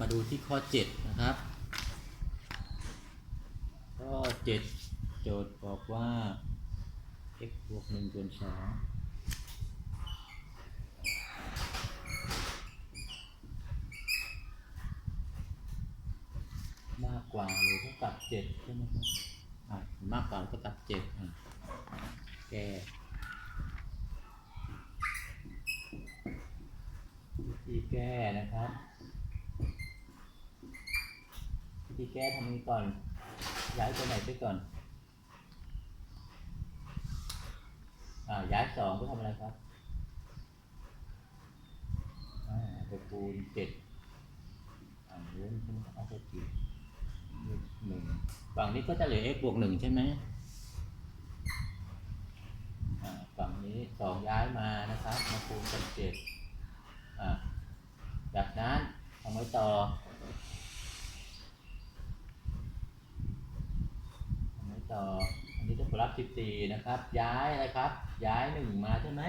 มาดูที่ข้อ 7 นะครับ ข้อ 7 โจทย์บอกว่า x บวก1ส่วน2มากกว่าหรือเท่ากับ7ใช่ไหมครับอะมากกว่าหรือเท่ากับ7อะแก้วิธีแก้นะครับ วิธีแก้ทำนี้ก่อน ย้ายตัวไหนไปก่อน อ่า ย้ายสองก็ทำอะไรครับ อ่าไปคูณเจ็ดอ่าเรื่องขึ้นเอาไปกี่หนึ่งฝั่งนี้ก็จะเหลือ x บวกหนึ่งใช่ไหมฝั่งนี้สองย้ายมานะครับ มาคูณกับเจ็ดอ่าจากนั้นทำไว้ต่อ ทำไว้ ต่อ อันนี้จะผลลัพธ์14นะครับ ย้ายอะไรครับ ย้ายหนึ่งมาใช่ไหม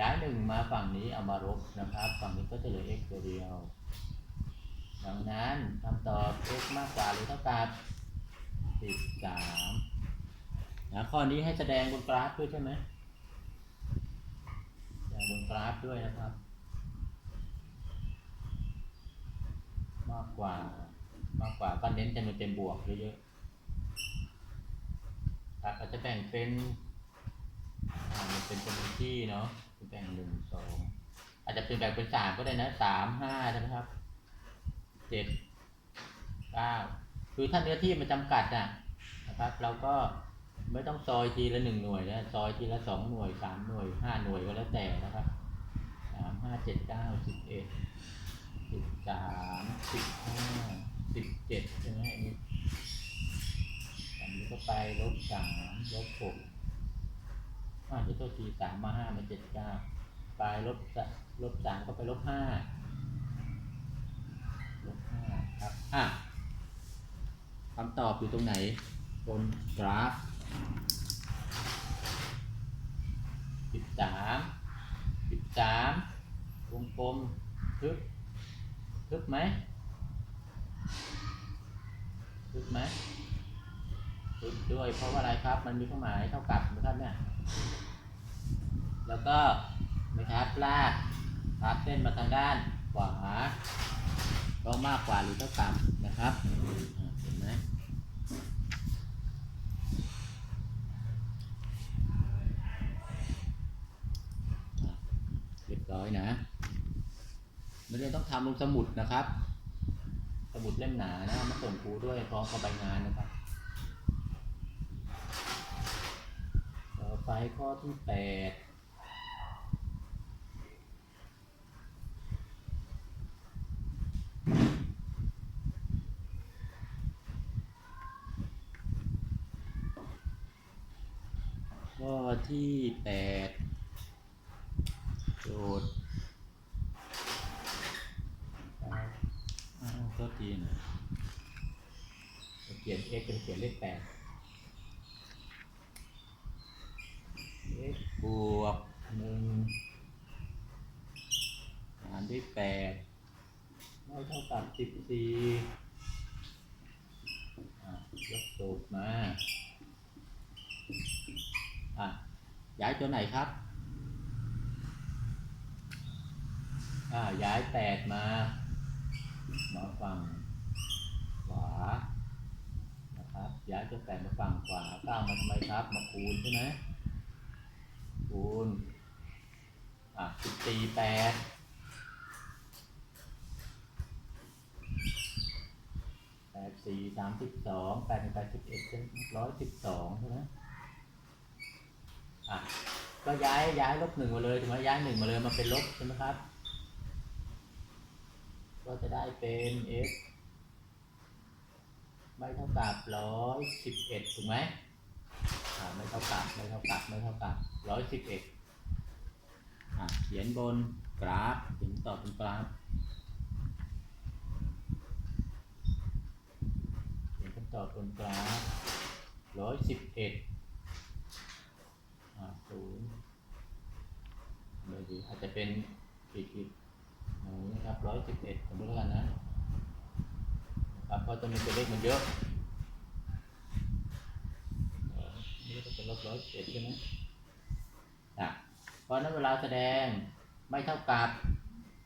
ย้ายหนึ่งมาฝั่งนี้เอามารบนะครับ ฝั่งนี้ก็จะเหลือ x ตัวเดียว ดังนั้นคำตอบ x มากกว่าหรือเท่ากับ13นะข้อนี้ให้แสดงบนกราฟด้วยใช่ไหมแสดงบนกราฟด้วยนะครับ มากกว่ามากกว่าก็เน้นจำนวนเต็มบวกเยอะๆ อาจจะแบ่งเป็นเป็นจำนวนที่เนาะแบ่งหนึ่งสองอาจจะเป็นแบ่งเป็นสามก็ได้นะสามห้าใช่ไหมครับเจ็ดเก้าคือถ้าเนื้อที่มันจำกัดน่ะนะครับ เราก็ไม่ต้องซอยทีละหนึ่งหน่วยนะซอยทีละสองหน่วยสามหน่วยห้าหน่วยก็แล้วแต่นะครับสามห้าเจ็ดเก้าสิบเอ็ดสิบสามสิบห้าสิบเจ็ดใช่ไหมอันนี้ อันนี้ก็ไปลบสามลบหกอ่าเดี๋ยวตัวทีสามมาห้ามาเจ็ดเก้าไปลบสะลบสามก็ไปลบห้าลบห้าครับอะคำตอบอยู่ตรงไหน บนกราฟสิบสามสิบสามวงกลมทึบทึบไหมทึบไหม ด้วย เพราะว่าอะไรครับ มันมีเครื่องหมายเท่ากับนะครับเนี่ย แล้วก็นะครับลากลากเส้นมาทางด้านขวาก็มากกว่าหรือเท่ากับนะครับเห็นไหมอะเรียบร้อยนะนักเรียนต้องทำลงสมุดนะครับ สมุดเล่มหนานะมาส่งครูด้วยพร้อมกับใบงานนะครับ ต่อ ไปข้อที่แปดข้อที่แปดโจทย์อ้าวโทษทีนะเขียน x เป็นเขียนเลขแปด x บวกหนึ่งหารด้วยแปดไม่เท่ากับสิบสี่ยกสูตรมาอะย้ายตัวไหนครับอ่าย้ายแปดมามาฝั่งขวานะครับย้ายตัวแปดมาฝั่งขวาเก้ามาทำไมครับ มาคูณใช่ไหม คูณอะสิบสี่แปดแปดสี่สามสิบสองแปดแปดสิบเอ็ดเป็นร้อยสิบสองใช่ไหมอะก็ย้ายย้ายลบหนึ่งมาเลยถูกไหมย้ายหนึ่งมาเลยมาเป็นลบใช่ไหมครับ ก็จะได้เป็น f ไม่เท่ากับร้อยสิบเอ็ดถูกไหม ไม่เท่ากับไม่เท่ากับไม่เท่ากับร้อยสิบเอ็ดเขียนบนกราฟเขียนตอบบนกราฟเขียนคำตอบบนกราฟร้อยสิบเอ็ดศูนย์เลยดีอาจจะเป็นอีกอีกนะอย่างนี้นะครับร้อยสิบเอ็ดสมมติแล้วกันนะนะครับเพราะตัวนี้ตัวเลขมันเยอะเออ นี่ก็เป็นลบร้อยสิบเอ็ดใช่ไหมอะเพราะนั้นเวลาแสดงไม่เท่ากับ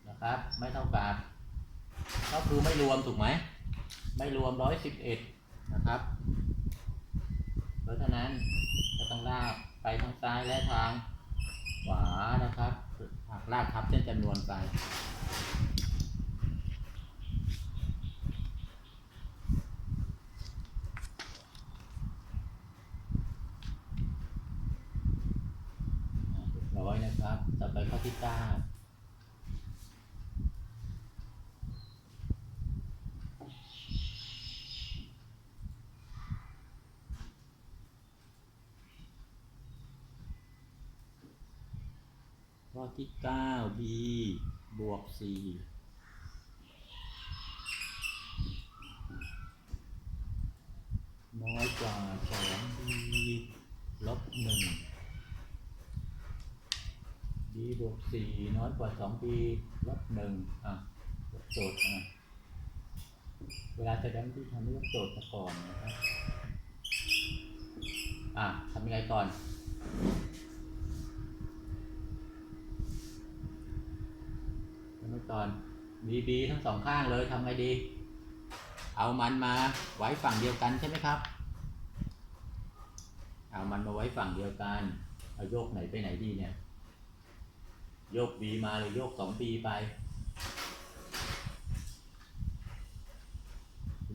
นะครับ ไม่เท่ากับ ก็คือไม่รวมถูกไหม ไม่รวมร้อยสิบเอ็ดนะครับ เพราะฉะนั้นก็ต้องลากไปทางซ้ายและทางขวานะครับหักลากทับเส้นจำนวนไป เรียบร้อยนะครับ ต่อไปข้อที่เก้าข้อ ที่เก้า b บวก c น้อยกว่าสอง b ลบหนึ่ง b บวกสี่น้อยกว่าสอง b ลบหนึ่งอะโจทย์อะเวลาแสดงที่ทำให้โจทย์ก่อนนะครับ อะทำยังไงก่อนทำยังไง ก่อน b b ทั้งสองข้างเลยทำไงดี เอามันมาไว้ฝั่งเดียวกันใช่ไหมครับ เอามันมาไว้ฝั่งเดียวกันเอาโยกไหนไปไหนดีเนี่ย โยก B มาหรือโยกสอง B ไป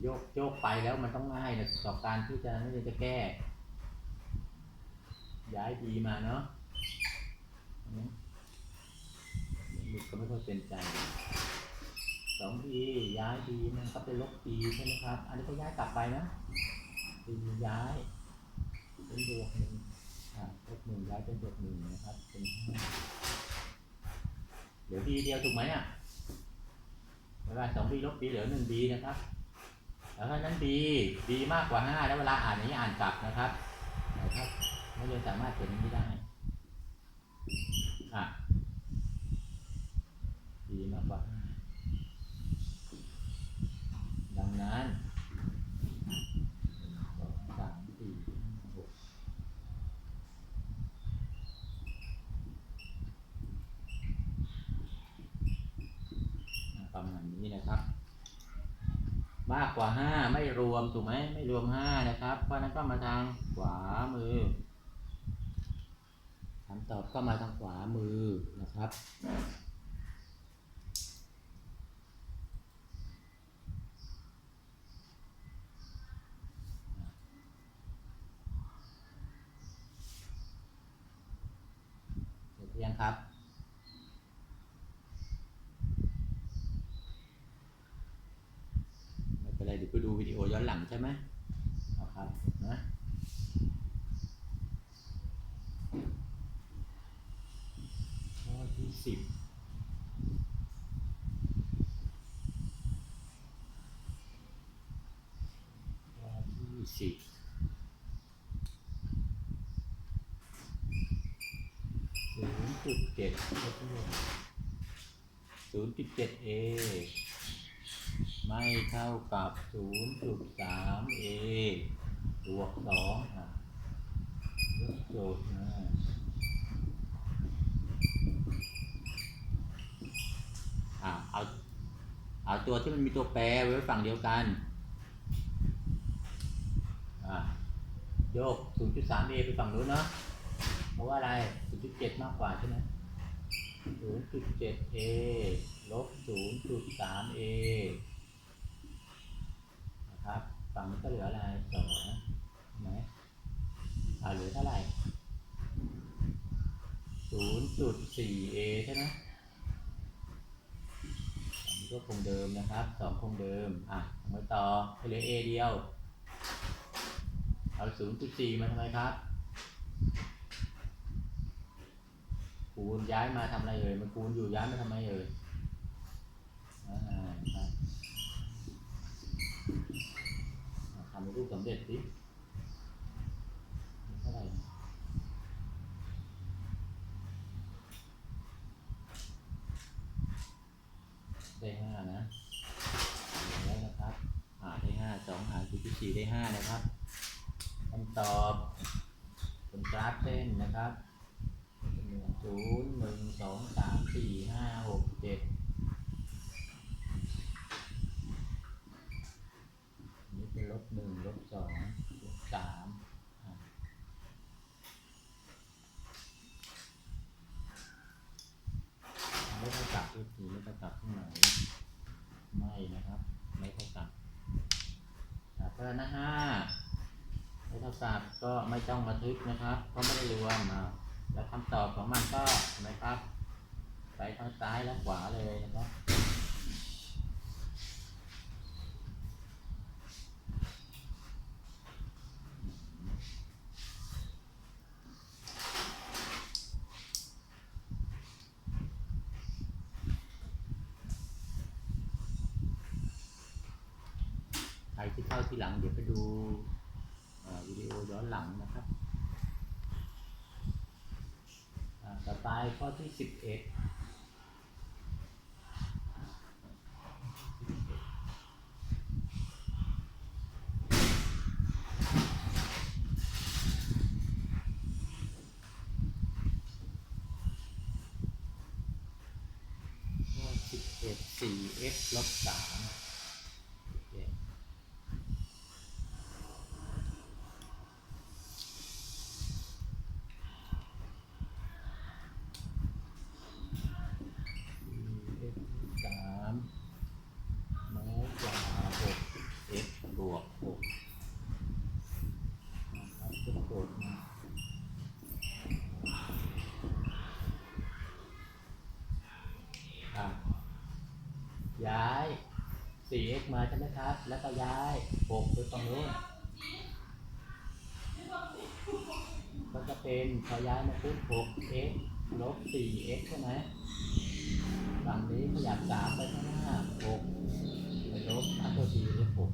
โยกโยกไปแล้วมันต้องง่ายนะต่อการที่จะไม่จะแก้ ย้าย B มาเนาะ ไม่ค่อยเป็นใจสอง B ย้าย B มันก็เป็นลบ B ใช่ไหมครับ อันนี้ก็ย้ายกลับไปนะ B ย้ายเป็นบวกหนึ่งอ่าลบหนึ่งย้ายเป็นบวกหนึ่งนะครับ เป็นห้าเหลือ b เดียวถูกไหมอะเวลาสอง b ลบ b เหลือหนึ่ง b นะครับแล้วเพรานั้น b b มากกว่าห้าแล้วเวลาอ่านนี้อ่านกลับนะครับนะครับไม่เลยสามารถเขียนนี้ได้อะ b มากกว่า ดังนั้นสองสามสี่หกประมาณนี้นะครับ มากกว่าห้าไม่รวมถูกไหมไม่รวมห้านะครับ เพราะฉะนั้นก็มาทางขวามือคำตอบก็มาทางขวามือนะครับ ครับ ไม่เป็นไรเดี๋ยวไปดูวิดีโอย้อนหลังใช่ไหม 0.7a ไม่เท่ากับ 0.3a บวก2นะยกโจทย์นะอ่าเอา เอาตัวที่มันมีตัวแปรไว้ฝั่งเดียวกันอ่าโยก 0.3a ไปฝั่งนู้นเนาะ เพราะว่าอะไร 0.7 มากกว่าใช่ไหม 0.7a ลบ 0.3a นะครับฝั่งนี้ก็เหลืออะไรสองนไหมอ่าเหลือเท่าไหร่ 0.4a ใช่ไหมอันนี้ก็คงเดิมนะครับสองคงเดิม อะทำไมต่อเหลือ a เดียว เอา 0.4 มาทำไมครับ คูณย้ายมาทำอะไรเอ่ยมันคูณอยู่ย้ายมาทำไมเอ่ยทำรูปสำเร็จสิไหร่ได้ห้านะแล้วครับหาได้ห้าสองหารคือที่สี่ได้ห้านะครับคำตอบเป็นกราฟเส้นนะครับ ศูนย์หนึ่งสองสามสี่ห้าหกเจ็ดนี่เป็นลบหนึ่งลบสองลบสามไม่เท่ากับอีกทีไม่เท่ากับที่ไหนไม่นะครับ ไม่เท่ากับอ่าเพราะฉะนั้นห้าไม่เท่ากับก็ไม่ต้องมาทึกนะครับเพราไม่ได้รวมมา แล้วคำตอบของมันก็เห็นะครับ ไปทั้งซ้ายและขวาเลยนะครับ ใครที่เข้าทีหลังเดี๋ยวไปดูเอ่อวิดีโอย้อนหลังนะครับอ่าต่อไปข้อที่ สิบเอ็ดสี่เอ็ดสี่ x ลบสามโอเค x สามน้อยกว่าหก x บวกหกนะครับจะกดมาอะย้าย 4x มาใช่ไหมครับ แล้วก็ย้าย6ไปตรงนู้นก็จะเป็นพอย้ายมาปุ๊บ 6x ลบ 4x ใช่ไหมฝั่งนี้ขยับสามไปข้างหน้าหกไปลบอัตัวทีเลขหก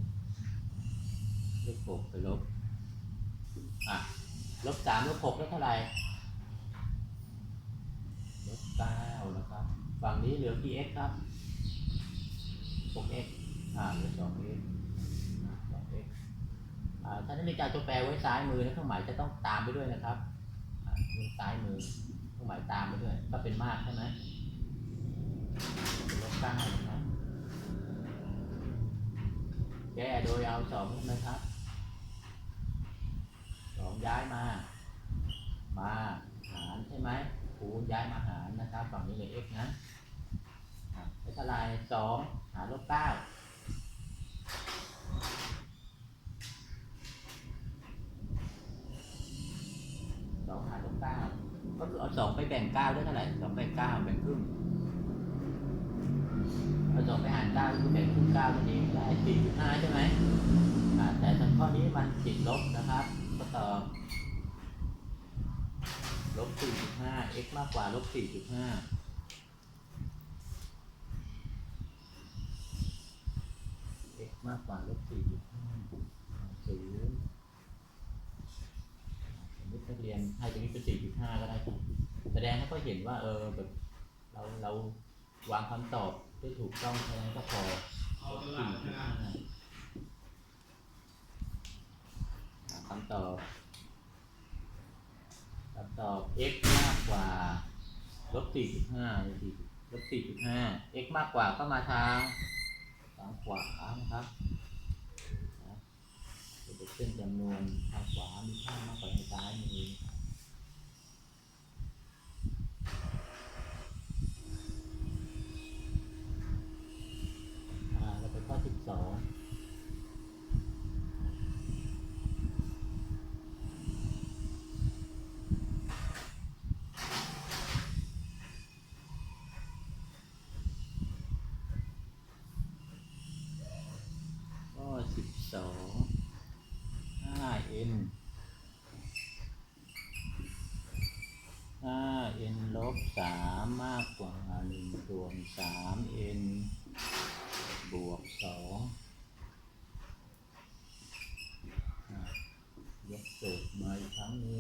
เลขหกไปลบ อะ ลบสามลบหกได้เท่าไหร่ ลบเก้านะครับ ฝั่งนี้เหลือกี่ x ครับหก x อ่าเหลือสอง x สอง x อ่าถ้าท่านมีการตัวแปรไว้ซ้ายมือนะเครื่องหมายจะต้องตามไปด้วยนะครับมือซ้ายมือเครื่องหมายตามไปด้วย ก็เป็นมากใช่ไหมลบเก้านะครับแก้โดยเอาสองนะครับสองย้ายมา มาหารใช่ไหมคูณย้ายมาหารนะครับฝั่งนี้เลย x นะอะเป็นเท่าไรสองหารลบเก้า สองหารลบเก้าก็คือเอาสองไปแบ่งเก้าได้เท่าไหร่สองแบ่งเก้าแบ่งครึ่งเอาสองไปหารเก้าคือแบ่งครึ่งเก้าตัวนี้ได้สี่จุดห้าใช่ไหมแต่ถ้าข้อนี้มันติดลบนะครับ ก็ตอบลบสี่จุดห้า x มากกว่าลบสี่จุดห้า x มากกว่าลบสี่จุดห้าศูนย์สมมตินักเรียนให้ตรงนี้เป็นสี่จุดห้าก็ได้ครับแสดงให้เขาเห็นว่า เออแบบเราเราวางคำตอบได้ถูกต้องแค่นั้นก็พอลบสี่จุดห้าคำตอบคำตอบ x มากกว่าลบสี่จุดห้าลบสี่จุดห้า x มากกว่าก็มาทาง ทางขวานะครับจะเป็นเส้นจำนวนทางขวา มีค่ามากกว่าทางซ้ายมือ่าเราไปข้อสิบสอง มาอี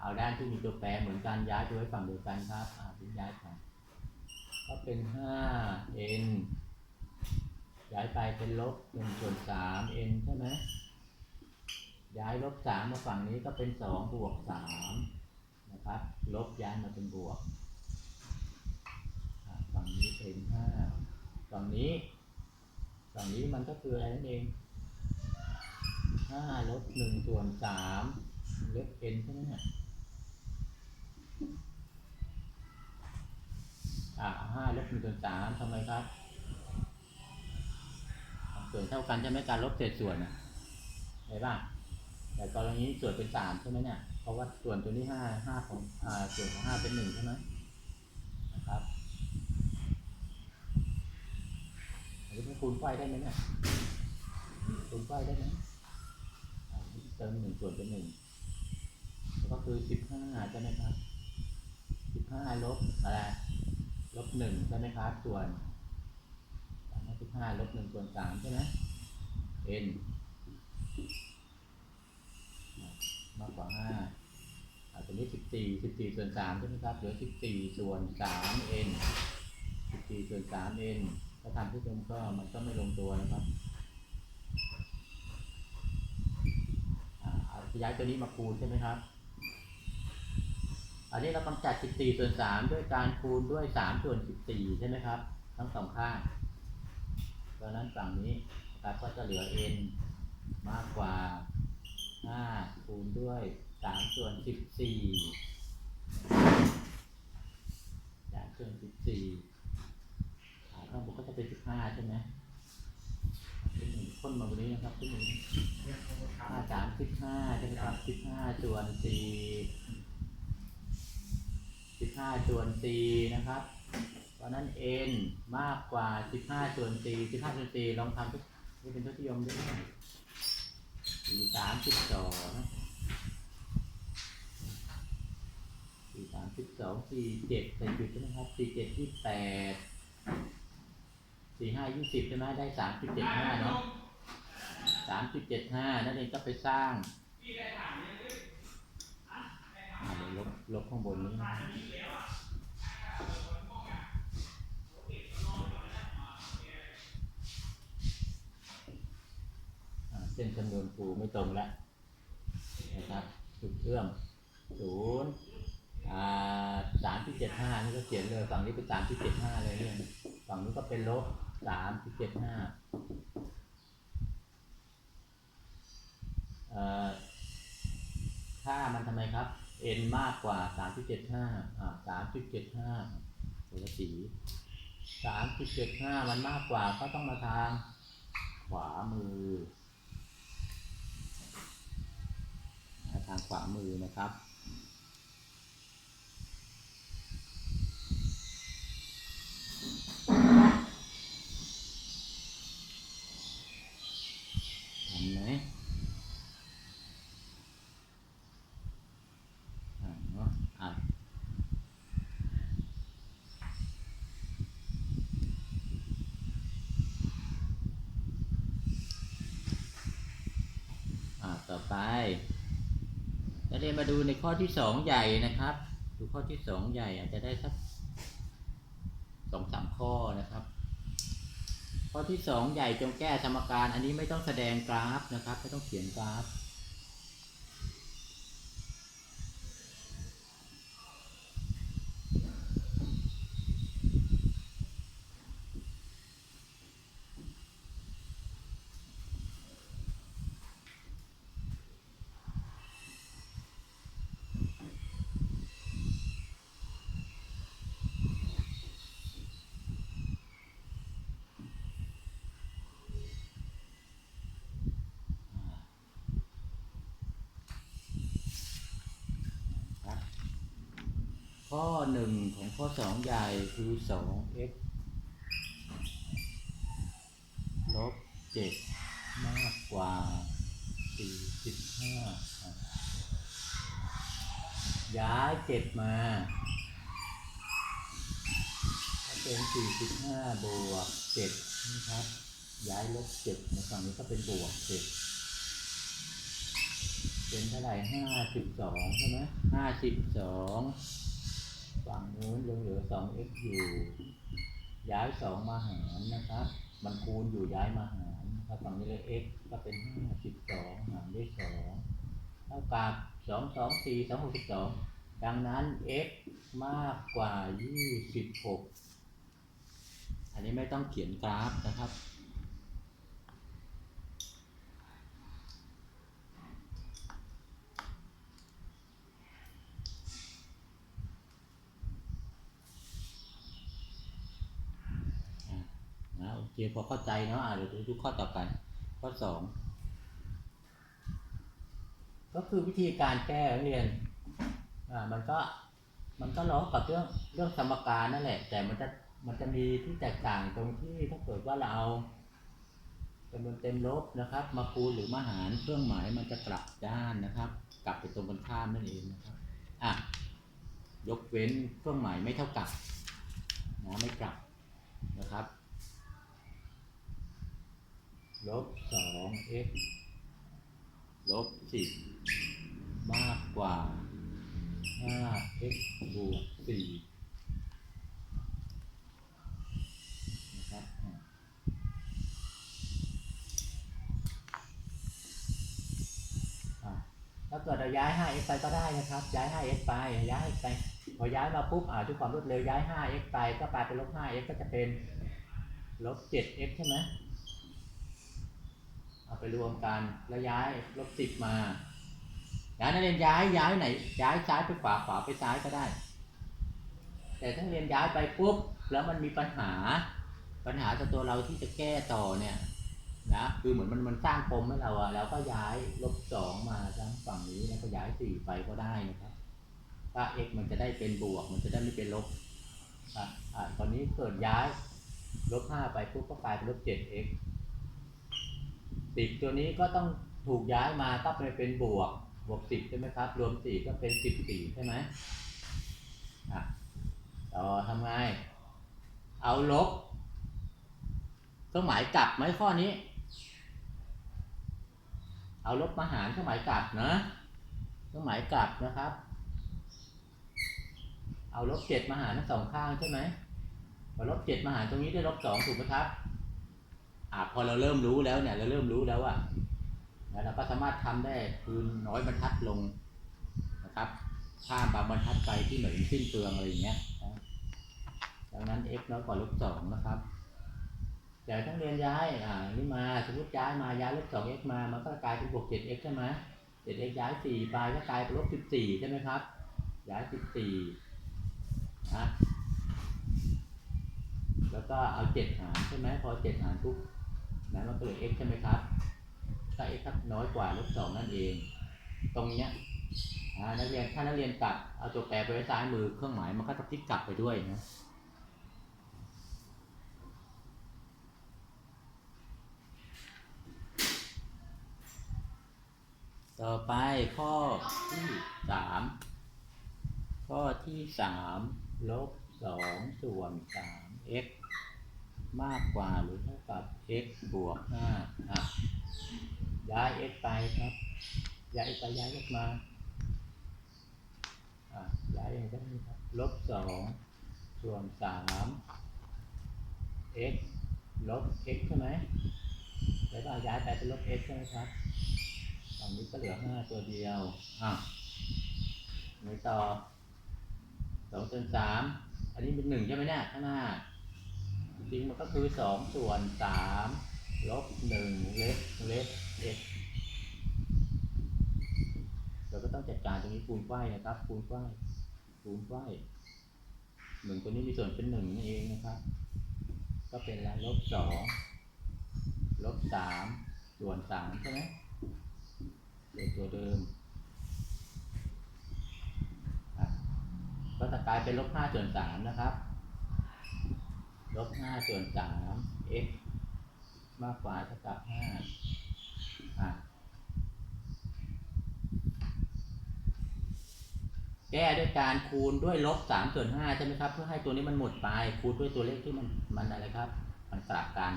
เอาด้านที่มีตัวแปรเหมือนกันย้ายไปไว้ฝั่งเดียวกันครับอ่าย้ายไปก็เป็นห้า n ย้ายไปเป็นลบหนึ่งส่วนสาม n ใช่ไหมย้ายลบสามมาฝั่งนี้ก็เป็นสองบวกสามนะครับ ลบย้ายมาเป็นบวก ฝั่งนี้เป็นห้าฝั่งนี้ ฝั่งนี้มันก็คืออะไรนั่นเองห้าลบหนึ่งส่วนสามลบ n ใช่ไหมเนี่ยอ่าห้าลบหนึ่งส่วนสามทำไมครับ ส่วนเท่ากันใช่ไหมการลบเศษส่วนนะเห็นป่ะแต่กรณีนี้ส่วนเป็นสามใช่ไหมเนี่ย เพราะว่าส่วนตัวนี้ห้าห้าของอ่าส่วนของห้าเป็นหนึ่งใช่ไหมนะครับอันนี้เป็น คูณไฟได้ไหมเนี่ยคูณไฟได้ไหมเติมหนึ่งส่วนเป็นหนึ่งแล้วก็คือสิบห้าใช่ไหมครับสิบห้าลบอะไรลบหนึ่งใช่ไหมครับส่วนสามสิบห้าลบหนึ่งส่วนสามใช่ไหม n มากกว่าห้าอ่าตัวนี้สิบสี่สิบสี่ส่วนสามใช่ไหมครับเหลือสิบสี่ส่วนสาม n สิบสี่ส่วนสาม n ถ้าทำที่เดิมก็มันก็ไม่ลงตัวนะครับอ่าเอาย้ายตัวนี้มาคูณใช่ไหมครับ อันนี้เรากำจัด 14 ส่วน 3 ด้วยการคูณด้วย 3 ส่วน 14 ใช่ไหมครับ ทั้งสองข้างเพราะนั้นฝั่งนี้นะครับก็จะเหลือ n มากกว่า 5 คูณด้วย 3 ส่วน 14 3ส่วน14อ่า ข้างบนก็จะเป็น15ใช่ไหมขึ้นหนึ่งค้นมาบนนี้นะครับขึ้นหนึ่งห้าสามสิบห้าใช่ไหมครับสิบห้าส่วนสี่สิบห้าส่วนสี่นะครับเพราะนั้น n มากกว่า15ส่วน4 15ส่วน4ลองทำทุกนี่เป็นทศนิยมด้วยสี่สามสิบสองสี่สามสิบสองสี่เจ็ดใส่จุดใช่ไหมครับสี่เจ็ดยี่แปด สี่ห้ายี่สิบใช่ไหมได้สามสิบเจ็ดห้าเนาะสามสิบเจ็ดห้านั่นเองก็ไปสร้างเดี๋ยวลบลบข้างบนนี้นะอ่าเส้นคำนวณครูไม่ตรงแล้วนะครับจุดเชื่อมศูนย์สามที่เจ็ดห้านี่ก็เขียนเลยฝั่งนี้เป็นสามที่เจ็ดห้าเลยเนี่ยฝั่งนี้ก็เป็นลบ สามที่เจ็ดห้าค่ามันทำไมครับ n มากกว่าสามที่เจ็ดห้าอ่าสามที่เจ็ดห้าตัวลสีสามที่เจ็ดห้ามันมากกว่าก็ต้องมาทางขวามือ ทางขวามือนะครับ ทำไหมอ่าเนาะอะอ่า ต่อไปจะเรียนมาดูในข้อที่สองใหญ่นะครับ ดูข้อที่สองใหญ่อาจจะได้สักสองสามข้อนะครับ ข้อที่สองใหญ่จงแก้สมการ อันนี้ไม่ต้องแสดงกราฟนะครับ ไม่ต้องเขียนกราฟ ครับ ข้อหนึ่งของข้อสองใหญ่คือสอง x ลบเจ็ดมากกว่าสี่สิบห้าย้ายเจ็ดมาก็เป็นสี่สิบห้าบวกเจ็ดนะครับ ย้ายลบเจ็ดในฝั่งนี้ก็เป็นบวกเจ็ดเป็นเท่าไหร่ห้าสิบสองใช่ไหมห้าสิบสอง ฝั่งเหลือสอง x อยู่ย้ายสองมาหารนะครับ มันคูณอยู่ย้ายมาหารนะครับฝั่งนี้เลย x ก็เป็นห้าสิบสองหารด้วยสองเท่ากับสองสองสี่สองหกสิบสองดังนั้น x มากกว่ายี่สิบหกอันนี้ไม่ต้องเขียนกราฟนะครับ นะโอเคพอเข้าใจเนาะอะเดี๋ยวดูข้อต่อไป ข้อสองก็คือวิธีการแก้เรียนอ่ามันก็มันก็ล้อกับเรื่องเรื่องสมการนั่นแหละ แต่มันจะมันจะมีที่แตกต่างตรงที่ถ้าเกิดว่าเราเอาจำนวนเต็มลบนะครับ มาคูณหรือมาหารเครื่องหมายมันจะกลับด้านนะครับ กลับไปตรงกันข้ามนั่นเองนะครับอะยกเว้นเครื่องหมายไม่เท่ากับนะไม่กลับนะครับ ลบสอง x ลบสิบมากกว่าห้า x บวกสี่นะครับถ้าเกิดเราย้าย 5x ไปก็ได้นะครับ ย้าย 5x ไป ย้ายไป พอย้ายมาปุ๊บอ่าด้วยความรวดเร็วย้าย 5x ไปก็กลายเป็นลบ 5x ก็จะเป็นลบ 7x ใช่ไหม เอาไปรวมกันแล้วย้ายลบสิบมาย้ายนักเรียนย้ายย้ายไหน ย้ายซ้ายไปขวาขวาไปซ้ายก็ได้ แต่ถ้าเรียนย้ายไปปุ๊บแล้วมันมีปัญหา ปัญหากับตัวเราที่จะแก้ต่อเนี่ยนะคือเหมือนมันมันสร้างปมให้เราอะเราก็ย้ายลบสองมาทั้งฝั่งนี้แล้วก็ย้ายสี่ไปก็ได้นะครับถ้า x มันจะได้เป็นบวก มันจะได้ไม่เป็นลบอะอะตอนนี้เกิดย้ายลบห้าไปปุ๊บก็กลายเป็นลบเจ็ด x สิบตัวนี้ก็ต้องถูกย้ายมาก็ไปเป็นบวกบวกสิบใช่ไหมครับ รวมสี่ก็เป็นสิบสี่ใช่ไหมอะต่อทำไง เอาลบเครื่องหมายกลับไหมข้อนี้ เอาลบมาหารเครื่องหมายกลับนะเครื่องหมายกลับนะครับ เอาลบเจ็ดมาหารทั้งสองข้างใช่ไหมพอลบเจ็ดมาหารตรงนี้ได้ลบสองถูกไหมครับ อ่าพอเราเริ่มรู้แล้วเนี่ย เราเริ่มรู้แล้วอะแล้วเราก็สามารถทำได้คืนน้อยบรรทัดลงนะครับข้ามบางบรรทัดไปที่เหมือนสิ้นเปลืองอะไรอย่างเงี้ยดังนั้น x น้อยกว่าลบสองนะครับแต่ทั้งเรียนย้ายอ่านี่มาสมมติย้ายมาย้ายลบสอง x มา มันก็กลายเป็นบวกเจ็ด x ใช่ไหมเจ็ด x ย้ายสี่ไปก็กลายเป็นลบสิบสี่ใช่ไหมครับ ย้ายสิบสี่นะแล้วก็เอาเจ็ดหารใช่ไหมพอเจ็ดหารปุ๊บ นั้นมันก็เหลือ x ใช่ไหมครับถ้า x ครับน้อยกว่าลบสองนั่นเอง ตรงเนี้ยนักเรียนถ้านักเรียนกลับเอาตัวแปรไปไว้ซ้ายมือเครื่องหมายมันก็จะพลิกกลับไปด้วยนะต่อไปข้อที่สามข้อที่สามลบสองส่วนสาม x มากกว่าหรือเท่ากับ x บวกห้าอะย้าย x ไปครับ ย้ายไปย้าย x มาอะย้ายอย่างนี้ครับลบสองส่วนสาม x ลบ x ใช่ไหมแล้วก็ย้ายไปเป็นลบ x ใช่ไหมครับตรงนี้ก็เหลือห้าตัวเดียวอะไหนต่อสองส่วนสามอันนี้เป็นหนึ่งใช่ไหมเนี่ยข้างหน้า จริงมันก็คือสองส่วนสามลบหนึ่งเล็กเล็กเอ็กเราก็ต้องจัดการตรงนี้คูณไขว้นะครับ คูณไขว้คูณไขว้หนึ่งตัวนี้มีส่วนเป็นหนึ่งนั่นเองนะครับ ก็เป็นอะไรลบสองลบสามส่วนสามใช่ไหมเป็นตัวเดิมก็จะกลายเป็นลบห้าส่วนสามนะครับ ลบห้าส่วนสาม x มากกว่าเท่ากับห้าอะแก้ด้วยการคูณด้วยลบสามส่วนห้าใช่ไหมครับ เพื่อให้ตัวนี้มันหมดไป คูณด้วยตัวเลขที่มันมันอะไรครับ มันกลับกัน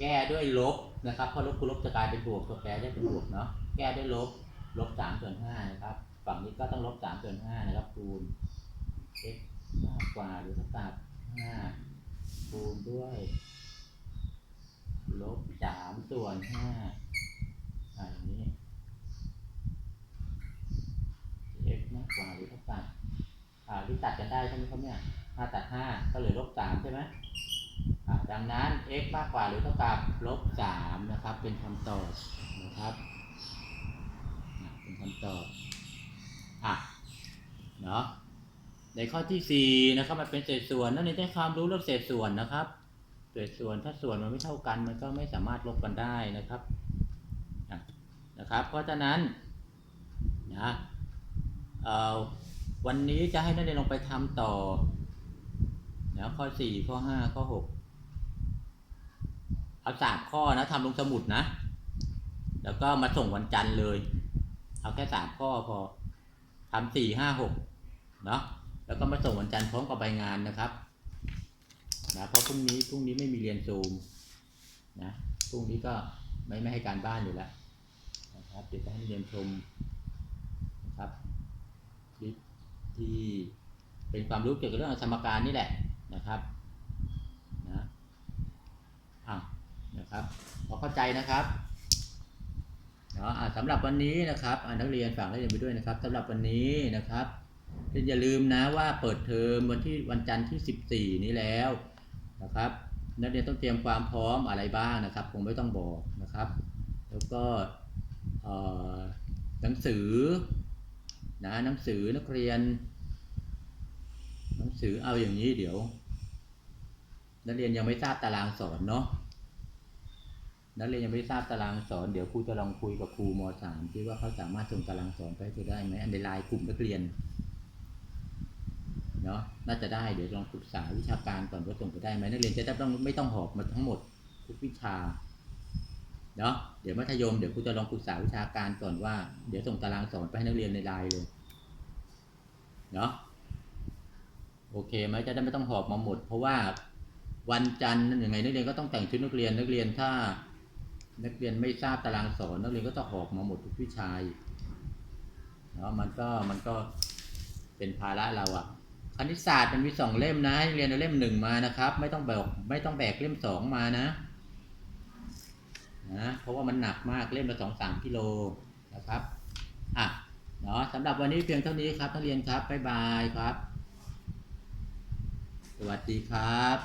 แก้ด้วยลบนะครับเพราะลบคูณลบจะกลายเป็นบวกตัวแปรได้เป็นบวกเนาะแก้ด้วยลบลบสามส่วนห้านะครับ ฝั่งนี้ก็ต้องลบสามส่วนห้านะครับคูณ x มากกว่าหรือเท่ากับ ห้าคูณด้วย ลบสามส่วนห้าอ่าอย่างนี้ x มากกว่าหรือเท่ากับอ่าที่ตัดกันได้ใช่ไหมครับเนี่ยห้าตัดห้าก็เหลือลบสามใช่ไหมอ่าดังนั้น x มากกว่าหรือเท่ากับลบสามนะครับ เป็นคำตอบนะครับเป็นคำตอบอะเนาะ ในข้อที่สี่นะครับมันเป็นเศษส่วนนั่นเองได้ความรู้เรื่องเศษส่วนนะครับ เศษส่วนถ้าส่วนมันไม่เท่ากัน มันก็ไม่สามารถลบกันได้นะครับนะครับ เพราะฉะนั้นนะวันนี้จะให้นักเรียนลงไปทำต่อนะข้อสี่ข้อห้าข้อหกเอาสามข้อนะทำลงสมุดนะ แล้วก็มาส่งวันจันทร์เลย เอาแค่สามข้อพอทำสี่ห้าหกเนาะ แล้วก็มาส่งวันจันทร์พร้อมกับใบงานนะครับนะเพราะพรุ่งนี้พรุ่งนี้ไม่มีเรียนซูมนะพรุ่งนี้ก็ไม่ไม่ให้การบ้านอยู่แล้วนะครับเดี๋ยวจะให้เรียนชมนะครับคลิปที่เป็นความรู้เกี่ยวกับเรื่องสมการนี่แหละนะครับนะอะนะครับพอเข้าใจนะครับเนาะสำหรับวันนี้นะครับนักเรียนฝากนักเรียนไปด้วยนะครับสำหรับวันนี้นะครับ อย่าลืมนะว่าเปิดเทอมวันที่วันจันทร์ที่ 14 นี้แล้วนะครับนักเรียนต้องเตรียมความพร้อมอะไรบ้างนะครับ คงไม่ต้องบอกนะครับ แล้วก็หนังสือนะหนังสือนักเรียน หนังสือเอาอย่างนี้เดี๋ยว นักเรียนยังไม่ทราบตารางสอนเนาะนักเรียนยังไม่ทราบตารางสอนเดี๋ยวครูจะลองคุยกับครูมสามที่ว่าเขาสามารถส่งตารางสอนไปให้เธอได้ไหมอันในไลน์กลุ่มนักเรียน เนาะน่าจะได้เดี๋ยวลองปรึกษาวิชาการก่อนว่าส่งไปได้ไหมนักเรียนจะได้ต้องไม่ต้องหอบมาทั้งหมดทุกวิชาเนาะเดี๋ยวมัธยมเดี๋ยวครูจะลองปรึกษาวิชาการก่อนว่า เดี๋ยวส่งตารางสอนไปให้นักเรียนในไลน์เลยเนาะโอเคไหมจะได้ไม่ต้องหอบมาหมด เพราะว่าวันจันทร์ยังไงนักเรียนก็ต้องแต่งชุดนักเรียนนักเรียนถ้า นักเรียนไม่ทราบตารางสอนนักเรียนก็ต้องหอบมาหมดทุกวิชาเนาะมันก็มันก็เป็นภาระเราอะ คณิตศาสตร์มันมีสองเล่มนะให้เรียนเล่มหนึ่งมานะครับ ไม่ต้องแบกไม่ต้องแบกเล่มสองมานะนะเพราะว่ามันหนักมากเล่มละสองสามกิโลนะครับอะเนาะสำหรับวันนี้เพียงเท่านี้ครับนักเรียนครับบ๊ายบายครับ สวัสดีครับ